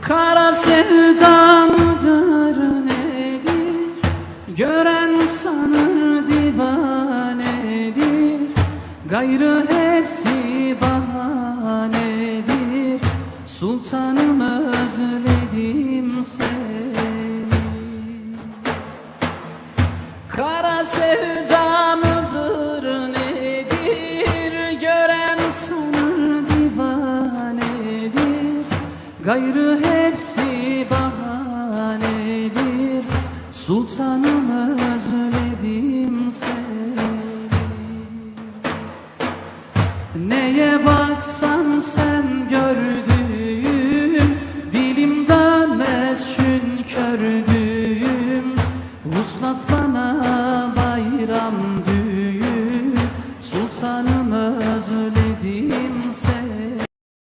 Kara sevdamdır nedir? Gören sanır divanedir. Gayrı hepsi bahanedir. Sultanım özledim seni. Kara sevdamdır Gayrı hepsi bahanedir. Sultanım özledim seni. Neye baksam sen gördüğüm Dilim dönmez şün kördüğüm. Vuslat bana bayram düğün Sultanım özledim seni.